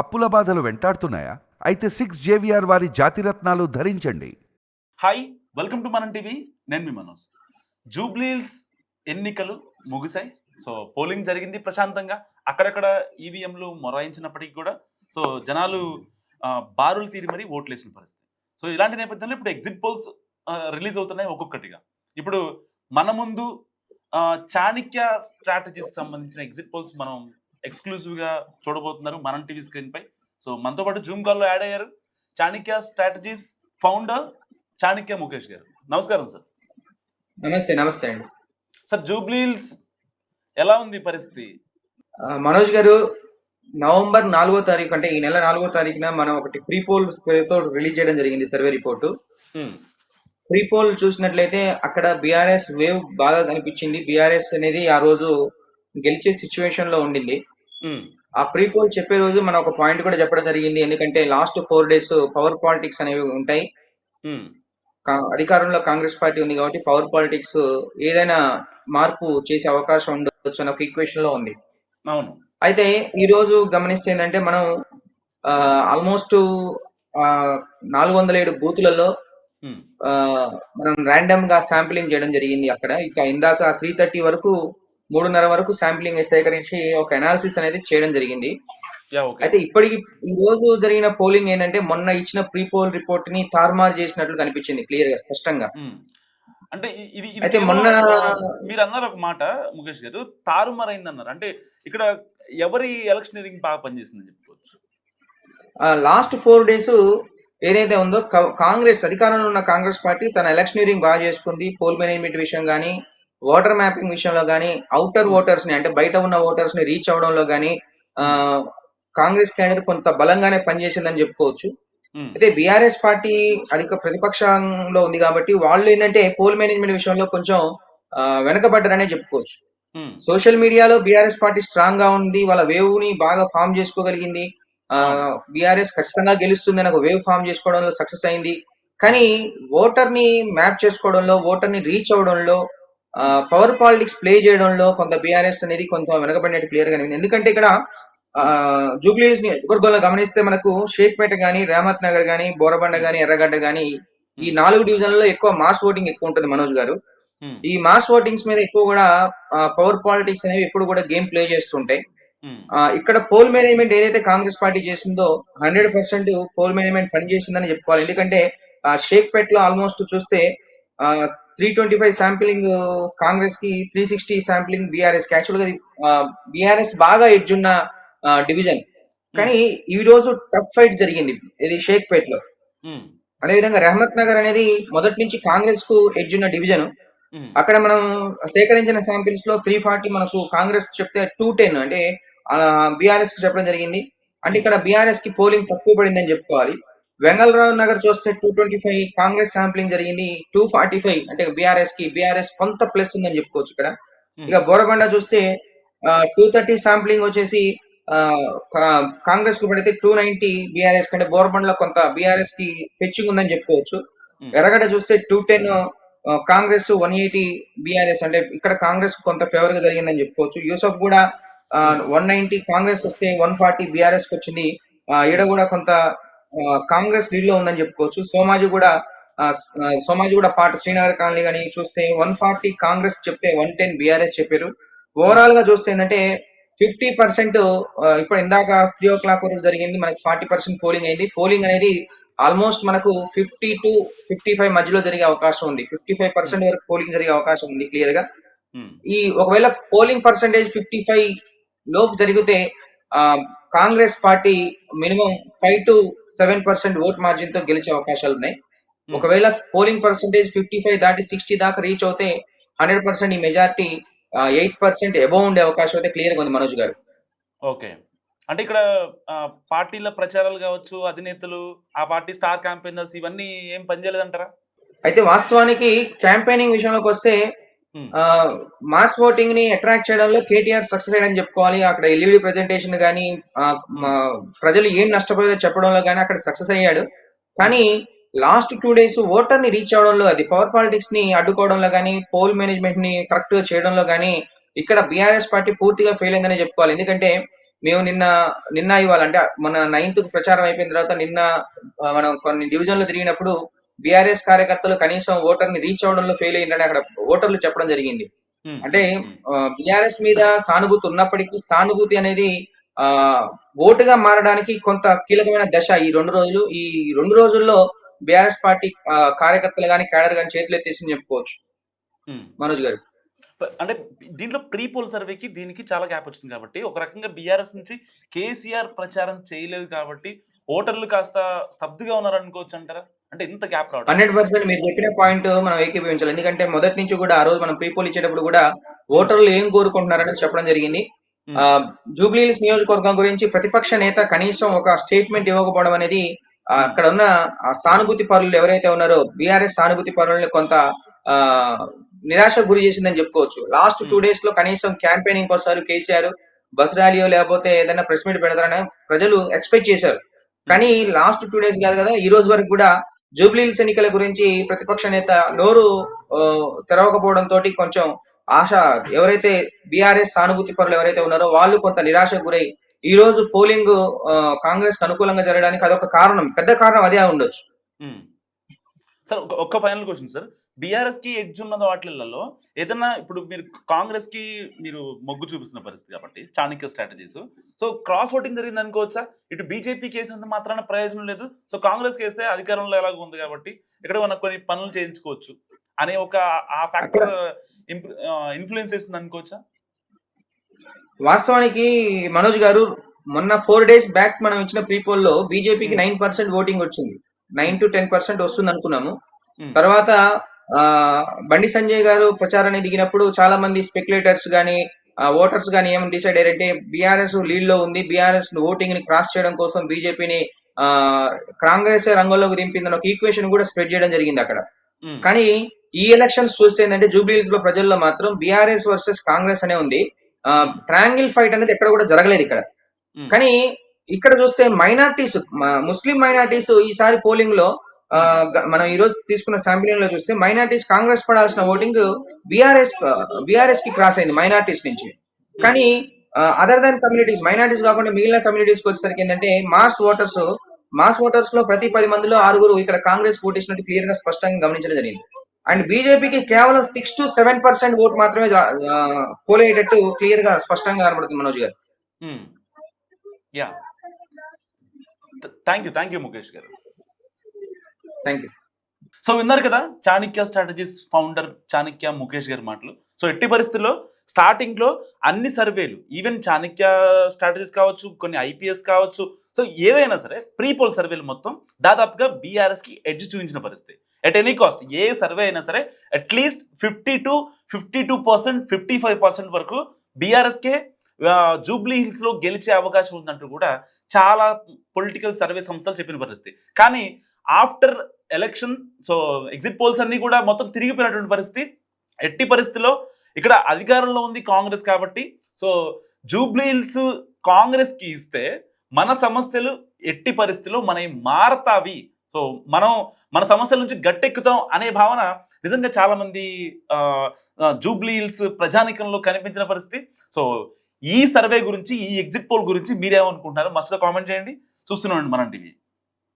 అప్పుల బాధలు వెంటాడుతున్నాయా? అయితే సిక్స్ జేవిఆర్ వారి జాతిరత్నాలు ధరించండి. Hi welcome to Manam TV. నేను మీ మనోజ్. జూబ్లీల్స్ ఎన్నికలు ముగిశాయి. సో పోలింగ్ జరిగింది ప్రశాంతంగా. అక్కడక్కడ ఈవీఎంలు మొరాయించినప్పటికీ కూడా సో జనాలు బారులు తీరి మరీ ఓట్లేసిన పరిస్థితి. సో ఇలాంటి నేపథ్యంలో ఇప్పుడు ఎగ్జిట్ పోల్స్ రిలీజ్ అవుతున్నాయి ఒక్కొక్కటిగా. ఇప్పుడు మన ముందు చాణిక్య చాణక్య స్ట్రాటజీస్ సంబంధించిన ఎగ్జిట్ పోల్స్ మనం ఎక్స్క్లూజివ్గా చూడబోతున్నారు మనం టీవీ స్క్రీన్ పై. సో మనతో పాటు జూమ్ కాల్లో యాడ్ అయ్యారు చాణక్య స్ట్రాటజీస్ ఫౌండర్ చాణక్య ముఖేష్ గారు. నమస్కారం సార్. నమస్తే నమస్తే అండి. సార్ జూబ్లీల్స్ ఎలా ఉంది పరిస్థితి? మనోజ్ గారు నవంబర్ నాలుగో తారీఖు అంటే ఈ నెల నాలుగో తారీఖున మనం ఒకటి ప్రీ పోల్ పేరుతో రిలీజ్ చేయడం జరిగింది సర్వే రిపోర్టు. ప్రీ పోల్ చూసినట్లయితే అక్కడ బీఆర్ఎస్ వేవ్ బాగా కనిపించింది. బీఆర్ఎస్ అనేది ఆ రోజు గెలిచే సిచ్యువేషన్లో ఉండింది. ఆ ప్రీ పోల్ చెప్పే రోజు మనం ఒక పాయింట్ కూడా చెప్పడం జరిగింది. ఎందుకంటే last four days power politics అనేవి ఉంటాయి. అధికారంలో కాంగ్రెస్ పార్టీ ఉంది కాబట్టి పవర్ పాలిటిక్స్ ఏదైనా మార్పు చేసే అవకాశం ఉండొచ్చు అనే ఒక ఈక్వేషన్లో ఉంది. అవును. అయితే ఈ రోజు గమనిస్తే ఏంటంటే మనం ఆల్మోస్ట్ నాలుగు వందల ఏడు బూతులలో మనం ర్యాండమ్గా శాంప్లింగ్ చేయడం జరిగింది అక్కడ. ఇక ఇందాక త్రీ థర్టీ వరకు మూడున్నర వరకు శాంప్లింగ్ సేకరించి ఒక అనాలిసిస్ అనేది చేయడం జరిగింది. అయితే ఇప్పటికి ఈ రోజు జరిగిన పోలింగ్ ఏంటంటే మొన్న ఇచ్చిన ప్రీ పోల్ రిపోర్ట్ని తారుమారు చేసినట్లు కనిపించింది క్లియర్గా స్పష్టంగా. అంటే ఇది అయితే మొన్న- మీరు అన్నారు ఒక మాట ముఖేష్ గారు తారుమారైంది అన్నారు అంటే ఇక్కడ ఎవరి ఎలక్షనీరింగ్ బాగా పనిచేసిందని చెప్పుకోవచ్చు. లాస్ట్ ఫోర్ డేస్ ఏదైతే ఉందో కాంగ్రెస్ అధికారంలో ఉన్న కాంగ్రెస్ పార్టీ తన ఎలక్షనీరింగ్ బాగా చేసుకుంది. పోల్ మేనేజ్మెంట్ విషయం కానీ ఓటర్ మ్యాపింగ్ విషయంలో కానీ అవుటర్ ఓటర్స్ని అంటే బయట ఉన్న ఓటర్స్ని రీచ్ అవడంలో కానీ కాంగ్రెస్ క్యాండిడేట్ కొంత బలంగానే పనిచేసిందని చెప్పుకోవచ్చు. ఉమ్, అయితే బీఆర్ఎస్ పార్టీ అధిక ప్రతిపక్షంలో ఉంది కాబట్టి వాళ్ళు ఏంటంటే పోల్ మేనేజ్మెంట్ విషయంలో కొంచెం వెనకబడ్డారనే చెప్పుకోవచ్చు. సోషల్ మీడియాలో బీఆర్ఎస్ పార్టీ స్ట్రాంగ్గా ఉంది వాళ్ళ వేవ్ని బాగా ఫామ్ చేసుకోగలిగింది. బీఆర్ఎస్ ఖచ్చితంగా గెలుస్తుంది అని ఒక వేవ్ ఫామ్ చేసుకోవడంలో సక్సెస్ అయింది. కానీ ఓటర్ని మ్యాప్ చేసుకోవడంలో ఓటర్ని రీచ్ అవడంలో పవర్ పాలిటిక్స్ ప్లే చేయడంలో కొంత బీఆర్ఎస్ అనేది కొంత వెనకబడినట్టు క్లియర్గా ఎందుకంటే ఇక్కడ జూబ్లీస్ నియోజకవర్గంలో గమనిస్తే మనకు షేక్పేట గానీ రేమత్ నగర్ గానీ బోరబండ గానీ ఎర్రగడ్డ గానీ ఈ నాలుగు డివిజన్లలో ఎక్కువ మాస్ ఓటింగ్ ఎక్కువ ఉంటుంది మనోజ్ గారు. ఉమ్, ఈ మాస్ ఓటింగ్స్ మీద ఎక్కువ కూడా పవర్ పాలిటిక్స్ అనేవి ఎప్పుడు కూడా గేమ్ ప్లే చేస్తుంటాయి. ఆ, ఇక్కడ పోల్ మేనేజ్మెంట్ ఏదైతే కాంగ్రెస్ పార్టీ చేసిందో హండ్రెడ్ పర్సెంట్ పోల్ మేనేజ్మెంట్ పనిచేసిందని చెప్పుకోవాలి. ఎందుకంటే ఆ, షేక్పేట్లో ఆల్మోస్ట్ చూస్తే త్రీ ట్వంటీ ఫైవ్ శాంపిలింగ్ కాంగ్రెస్కి త్రీ సిక్స్టీ శాంపిలింగ్ బీఆర్ఎస్ యాక్చువల్గా బీఆర్ఎస్ బాగా ఎడ్జ్ ఉన్న డివిజన్ కానీ ఈ రోజు టఫ్ ఫైట్ జరిగింది. ఇది షేక్పేట్లో ఉమ్, అదేవిధంగా రెహమత్ నగర్ అనేది మొదటి నుంచి కాంగ్రెస్కు ఎడ్జ్ ఉన్న డివిజన్ ఉమ్, అక్కడ మనం సేకరించిన శాంపిల్స్లో త్రీ ఫార్టీ మనకు కాంగ్రెస్ చెప్తే టూ టెన్ అంటే బీఆర్ఎస్కి చెప్పడం జరిగింది. అంటే ఇక్కడ బీఆర్ఎస్కి పోలింగ్ తక్కువ పడిందని చెప్పుకోవాలి. వెంగళరావు నగర్ చూస్తే two twenty five Congress sampling జరిగింది. టూ ఫార్టీ ఫైవ్ అంటే బీఆర్ఎస్కి బీఆర్ఎస్ కొంత ప్లస్ ఉందని చెప్పుకోవచ్చు ఇక్కడ. ఇక బోరబండ చూస్తే టూ థర్టీ శాంప్లింగ్ వచ్చేసి కాంగ్రెస్కు పడితే టూ నైన్టీ బీఆర్ఎస్ కంటే బోరబండలో కొంత బీఆర్ఎస్కి హెచ్చింగ్ ఉందని చెప్పుకోవచ్చు. ఉమ్, ఎర్రగడ్డ చూస్తే two ten Congress one eighty BRS అంటే ఇక్కడ కాంగ్రెస్ కొంత ఫేవర్గా జరిగిందని చెప్పుకోవచ్చు. యూసఫ్ కూడా వన్ నైన్టీ కాంగ్రెస్ వస్తే వన్ ఫార్టీ బీఆర్ఎస్కి వచ్చింది. ఈడ కూడా కొంత కాంగ్రెస్ లీడ్లో ఉందని చెప్పుకోవచ్చు. సోమాజి కూడా సోమాజి కూడా పాట శ్రీనగర్ కాలనీ కానీ చూస్తే వన్ ఫార్టీ కాంగ్రెస్ చెప్తే వన్ టెన్ బీఆర్ఎస్ చెప్పారు. ఓవరాల్గా చూస్తే ఏంటంటే ఫిఫ్టీ పర్సెంట్ ఇప్పుడు ఇందాక త్రీ ఓ క్లాక్ వరకు జరిగింది మనకి ఫార్టీ పర్సెంట్ పోలింగ్ అయింది. పోలింగ్ అనేది ఆల్మోస్ట్ మనకు ఫిఫ్టీ టు ఫిఫ్టీ ఫైవ్ మధ్యలో జరిగే అవకాశం ఉంది. ఫిఫ్టీ ఫైవ్ పర్సెంట్ వరకు పోలింగ్ జరిగే అవకాశం ఉంది క్లియర్గా ఈ ఒకవేళ పోలింగ్ పర్సంటేజ్ ఫిఫ్టీ ఫైవ్ లోపు జరిగితే Congress party minimum five to seven percent vote మార్జిన్తో గెలిచే అవకాశాలు ఉన్నాయి. ఒకవేళ పోలింగ్ పర్సంటేజ్ ఫిఫ్టీ ఫైవ్ దాటి సిక్స్టీ దాకా రీచ్ అవుతే హండ్రెడ్ పర్సెంట్ ఈ మెజార్టీ ఎయిట్ పర్సెంట్ ఎబో ఉండే అవకాశం అయితే క్లియర్గా ఉంది మనోజ్ గారు. ఓకే. అంటే ఇక్కడ పార్టీల ప్రచారాలు కావచ్చు అధినేతలు ఆ పార్టీ స్టార్ క్యాంపెయినర్స్ ఇవన్నీ ఏం పనిచేయలేదంటారా? అయితే వాస్తవానికి క్యాంపెయినింగ్ విషయంలోకి వస్తే Hmm. మాస్ ఓటింగ్ని అట్రాక్ట్ చేయడంలో కేటీఆర్ సక్సెస్ అయ్యాడని చెప్పుకోవాలి. అక్కడ ఎల్ఈడి ప్రెజెంటేషన్ కానీ ప్రజలు ఏం నష్టపోయారో చెప్పడంలో కానీ అక్కడ సక్సెస్ అయ్యాడు. కానీ లాస్ట్ టూ డేస్ ఓటర్ని రీచ్ అవడంలో అది పవర్ పాలిటిక్స్ని అడ్డుకోవడంలో కానీ పోల్ మేనేజ్మెంట్ని కరెక్ట్గా చేయడంలో కానీ ఇక్కడ బీఆర్ఎస్ పార్టీ పూర్తిగా ఫెయిల్ అయిందని చెప్పుకోవాలి. ఎందుకంటే మేము నిన్న నిన్న ఇవ్వాలంటే మన నైన్త్ ప్రచారం అయిపోయిన తర్వాత నిన్న మనం కొన్ని డివిజన్లు తిరిగినప్పుడు బీఆర్ఎస్ కార్యకర్తలు కనీసం ఓటర్ని రీచ్ అవడంలో ఫెయిల్ అయ్యిందని అక్కడ ఓటర్లు చెప్పడం జరిగింది. అంటే బీఆర్ఎస్ మీద సానుభూతి ఉన్నప్పటికీ సానుభూతి అనేది ఆ ఓటుగా మారడానికి కొంత కీలకమైన దశ ఈ రెండు రోజులు. ఈ రెండు రోజుల్లో బీఆర్ఎస్ పార్టీ కార్యకర్తలు కానీ క్యాడర్ కానీ చేతులు ఎత్తేసి చెప్పుకోవచ్చు. మనోజ్ గారు. అంటే దీంట్లో ప్రీ పోల్ సర్వేకి దీనికి చాలా గ్యాప్ వచ్చింది కాబట్టి ఒక రకంగా బీఆర్ఎస్ నుంచి కేసీఆర్ ప్రచారం చేయలేదు కాబట్టి ఓటర్లు కాస్త స్తబ్దుగా ఉన్నారు అనుకోవచ్చు అంటారా? అంటే ఇంత గ్యాప్ రావడం. హండ్రెడ్ పర్సెంట్ మీరు చెప్పిన పాయింట్ మనం ఏకీభవించాలి ఎందుకంటే మొదటి నుంచి కూడా ఆ రోజు మనం ప్రీపోల్ ఇచ్చేటప్పుడు కూడా ఓటర్లు ఏం కోరుకుంటున్నారని చెప్పడం జరిగింది. జూబ్లీహిల్స్ నియోజకవర్గం గురించి ప్రతిపక్ష నేత కనీసం ఒక స్టేట్మెంట్ ఇవ్వకపోవడం అనేది అక్కడ ఉన్న ఆ సానుభూతి పరులు ఎవరైతే ఉన్నారో బీఆర్ఎస్ సానుభూతి పరులని కొంత ఆ నిరాశకు గురి చేసిందని చెప్పుకోవచ్చు. Last two. డేస్లో కనీసం క్యాంపెయినింగ్ వస్తారు కేసీఆర్ బస్ ర్యాలీయో లేకపోతే ఏదైనా ప్రెస్ మీట్ పెడతారని ప్రజలు ఎక్స్పెక్ట్ చేశారు. కానీ లాస్ట్ టూ డేస్ కాదు కదా ఈ రోజు వరకు కూడా జూబ్లీహిల్స్ ఎన్నికల గురించి ప్రతిపక్ష నేత నోరు తెరవకపోవడంతో తెరవకపోవడం తోటి కొంచెం ఆశ ఎవరైతే బీఆర్ఎస్ సానుభూతి పరులు ఎవరైతే ఉన్నారో వాళ్ళు కొంత నిరాశకు గురై ఈ రోజు పోలింగ్ కాంగ్రెస్కు అనుకూలంగా జరగడానికి అదొక కారణం. పెద్ద కారణం అదే ఉండొచ్చు. సార్ ఒక- ఒక్క ఫైనల్ క్వశ్చన్ సార్. బీఆర్ఎస్కి ఎడ్జ్ ఉన్న వాటిలలో ఏదన్నా ఇప్పుడు మీరు కాంగ్రెస్కి మీరు మొగ్గు చూపిస్తున్న పరిస్థితి కాబట్టి Chanakya strategies so cross voting జరిగింది అనుకోవచ్చా? ఇటు బీజేపీకి వేసినంత మాత్రాన ప్రయోజనం లేదు. సో కాంగ్రెస్కి వేస్తే అధికారంలో ఎలాగో ఉంది కాబట్టి ఇక్కడ మనం కొన్ని పనులు చేయించుకోవచ్చు అనే ఒక ఆ ఫ్యాక్టర్ ఇన్ఫ్లుయెన్స్ చేస్తుంది అనుకోవచ్చా? వాస్తవానికి మనోజ్ గారు మొన్న ఫోర్ డేస్ బ్యాక్ మనం ఇచ్చిన ప్రీపోల్లో బీజేపీకి. నైన్ పర్సెంట్ ఓటింగ్ వచ్చింది. నైన్ టు టెన్ పర్సెంట్ వస్తుంది అనుకున్నాము. తర్వాత బండి సంజయ్ గారు ప్రచారాన్ని దిగినప్పుడు చాలా మంది స్పెక్యులేటర్స్ గానీ ఓటర్స్ గానీ ఏమని డిసైడ్ అయ్యారంటే బీఆర్ఎస్ లీడ్లో ఉంది బీఆర్ఎస్ ఓటింగ్ని క్రాస్ చేయడం కోసం బీజేపీని కాంగ్రెస్ రంగంలోకి దింపిందని ఒక ఈక్వేషన్ కూడా స్ప్రెడ్ చేయడం జరిగింది అక్కడ. కానీ ఈ ఎలక్షన్స్ చూస్తే ఏంటంటే జూబ్లీహిల్స్లో ప్రజల్లో మాత్రం బీఆర్ఎస్ వర్సెస్ కాంగ్రెస్ అనే ఉంది. ట్రాంగిల్ ఫైట్ అనేది ఎక్కడ కూడా జరగలేదు ఇక్కడ. కానీ ఇక్కడ చూస్తే మైనార్టీస్ ముస్లిం మైనార్టీస్ ఈసారి పోలింగ్లో మనం ఈ రోజు తీసుకున్న శాంపిలింగ్లో చూస్తే మైనార్టీస్ కాంగ్రెస్ పడాల్సిన ఓటింగ్ బీఆర్ఎస్ బీఆర్ఎస్కి క్రాస్ అయింది మైనార్టీస్ నుంచి. కానీ అదర్ దాన్ కమ్యూనిటీస్ మైనార్టీస్ కాకుండా మిగిలిన కమ్యూనిటీస్ వచ్చేసరికి ఏంటంటే మాస్ ఓటర్స్ మాస్ ఓటర్స్లో ప్రతి పది మందిలో ఆరుగురు ఇక్కడ కాంగ్రెస్ ఓటేసినట్టు క్లియర్గా స్పష్టంగా గమనించడం జరిగింది. అండ్ బీజేపీకి కేవలం six to seven percent vote మాత్రమే పోల్ అయ్యేటట్టు క్లియర్గా స్పష్టంగా కనబడుతుంది Manoj garu. Hmm. Yeah thank you thank you Mukesh garu. Thank you so విన్నారు కదా చాణక్య స్ట్రాటజీస్ ఫౌండర్ చాణక్య ముఖేష్ గారి మాటలు. సో ఎట్టి పరిస్థితుల్లో స్టార్టింగ్లో అన్ని సర్వేలు ఈవెన్ చాణక్య స్ట్రాటజీస్ కావచ్చు కొన్ని ఐపీఎస్ కావచ్చు సో ఏదైనా సరే ప్రీ పోల్ సర్వేలు మొత్తం దాదాపుగా బీఆర్ఎస్కి ఎడ్జ్ చూపించిన పరిస్థితి. At any cost a survey అయినా సరే at least fifty to fifty two percent fifty five percent వరకు బీఆర్ఎస్కే జూబ్లీ హిల్స్లో గెలిచే అవకాశం ఉందంటూ కూడా చాలా పొలిటికల్ సర్వే సంస్థలు చెప్పిన పరిస్థితి. కానీ after election so exit polls అన్ని కూడా మొత్తం తిరిగిపోయినటువంటి పరిస్థితి. ఎట్టి పరిస్థితిలో ఇక్కడ అధికారంలో ఉంది కాంగ్రెస్ కాబట్టి. సో జూబ్లీహిల్స్ కాంగ్రెస్కి ఇస్తే మన సమస్యలు ఎట్టి పరిస్థితిలో మనవి మారతావి. సో మనం మన సమస్యల నుంచి గట్టెక్కుతాం అనే భావన నిజంగా చాలా మంది జూబ్లీ హిల్స్ ప్రజానికంలో కనిపించిన పరిస్థితి. సో ఈ సర్వే గురించి ఈ ఎగ్జిట్ పోల్ గురించి మీరేమనుకుంటున్నారు? మస్తుగా కామెంట్ చేయండి. చూస్తున్నాం మనం టీవీ.